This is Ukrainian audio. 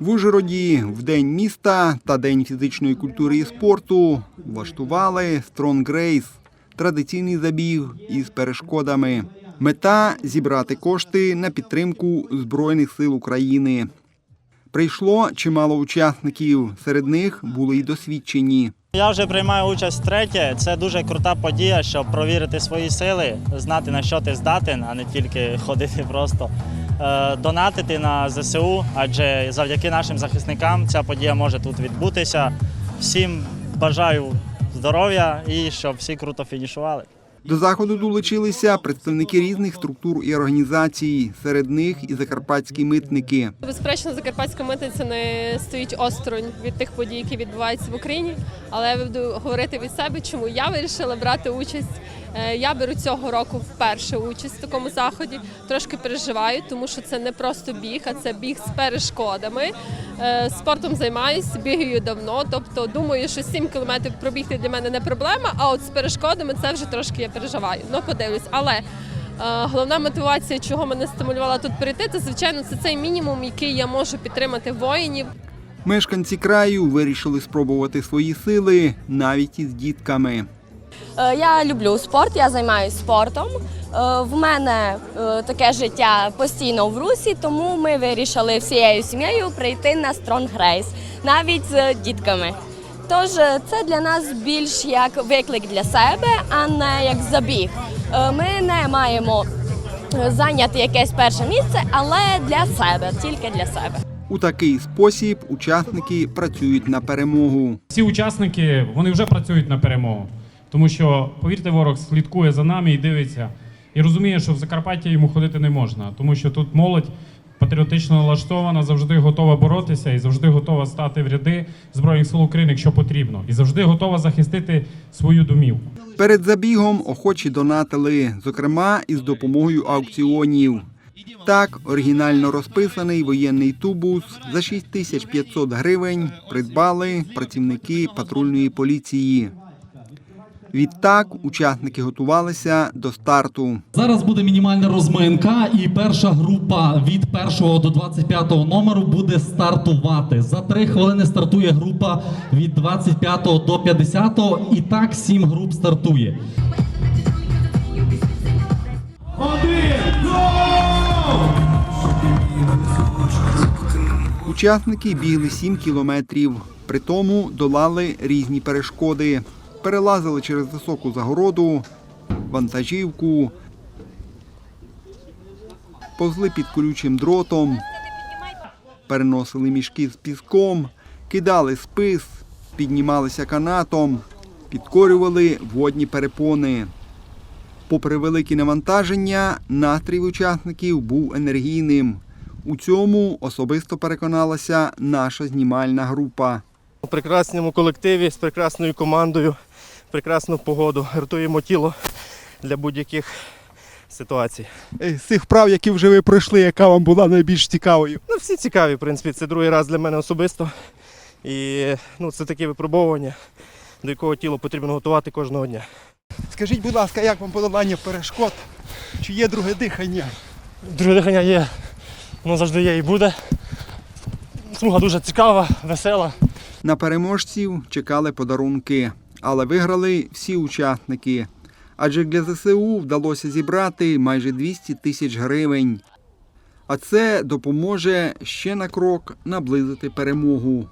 В Ужгороді в день міста та день фізичної культури і спорту влаштували Strong Race – традиційний забіг із перешкодами. Мета зібрати кошти на підтримку Збройних сил України. Прийшло чимало учасників. Серед них були й досвідчені. Я вже приймаю участь втретє. Це дуже крута подія, щоб провірити свої сили, знати на що ти здатен, а не тільки ходити просто. Е, Донатити на ЗСУ, адже завдяки нашим захисникам ця подія може тут відбутися. Всім бажаю здоров'я і щоб всі круто фінішували. До заходу долучилися представники різних структур і організацій. Серед них і закарпатські митники. Безперечно, закарпатська митниця не стоїть осторонь від тих подій, які відбуваються в Україні. Але я буду говорити від себе, чому я вирішила брати участь. Е, Я беру цього року вперше участь в такому заході. Трошки переживаю, тому що це не просто біг, а це біг з перешкодами. Е, Спортом займаюся, бігаю давно. Тобто думаю, що 7 кілометрів пробігти для мене не проблема. А от з перешкодами це вже трошки я переживаю. Ну подивлюсь, але. Е, Головна мотивація, чого мене стимулювала тут прийти, це звичайно це цей мінімум, який я можу підтримати воїнів. Мешканці краю вирішили спробувати свої сили навіть із дітками. Е, Я люблю спорт, я займаюся спортом. Е, В мене е, таке життя постійно в русі, тому ми вирішили всією сім'єю прийти на Strong Race, навіть з дітками. Тож це для нас більш як виклик для себе, а не як забіг. Ми не маємо зайняти якесь перше місце, але для себе, тільки для себе. У такий спосіб учасники працюють на перемогу. Всі учасники вони вже працюють на перемогу, тому що повірте, ворог слідкує за нами і дивиться, і розуміє, що в Закарпатті йому ходити не можна, тому що тут молодь патріотично налаштована, завжди готова боротися і завжди готова стати в ряди збройних сил України, якщо потрібно, і завжди готова захистити свою домівку. Перед забігом охочі донатили, зокрема із допомогою аукціонів. Так, оригінально розписаний воєнний тубус за 6500 гривень придбали працівники патрульної поліції. Відтак учасники готувалися до старту. Зараз буде мінімальна розминка, і перша група від 1 до 25 номеру буде стартувати. За 3 хвилини стартує група від 25 до 50, і так 7 груп стартує. Учасники бігли 7 кілометрів, при тому долали різні перешкоди, перелазили через високу загороду, вантажівку, повзли під колючим дротом, переносили мішки з піском, кидали спис, піднімалися канатом, підкорювали водні перепони. Попри великі навантаження, настрій учасників був енергійним. У цьому особисто переконалася наша знімальна група. У прекрасному колективі з прекрасною командою, прекрасну погоду. Гартуємо тіло для будь-яких ситуацій. З цих вправ, які вже ви пройшли, яка вам була найбільш цікавою? Ну, всі цікаві, в принципі, це другий раз для мене особисто. І ну, це таке випробовування, до якого тіло потрібно готувати кожного дня. Скажіть, будь ласка, як вам подолання перешкод? Чи є друге дихання? Друге дихання є, воно завжди є і буде. Смуга дуже цікава, весела. На переможців чекали подарунки, але виграли всі учасники. Адже для ЗСУ вдалося зібрати майже 200 тисяч гривень. А це допоможе ще на крок наблизити перемогу.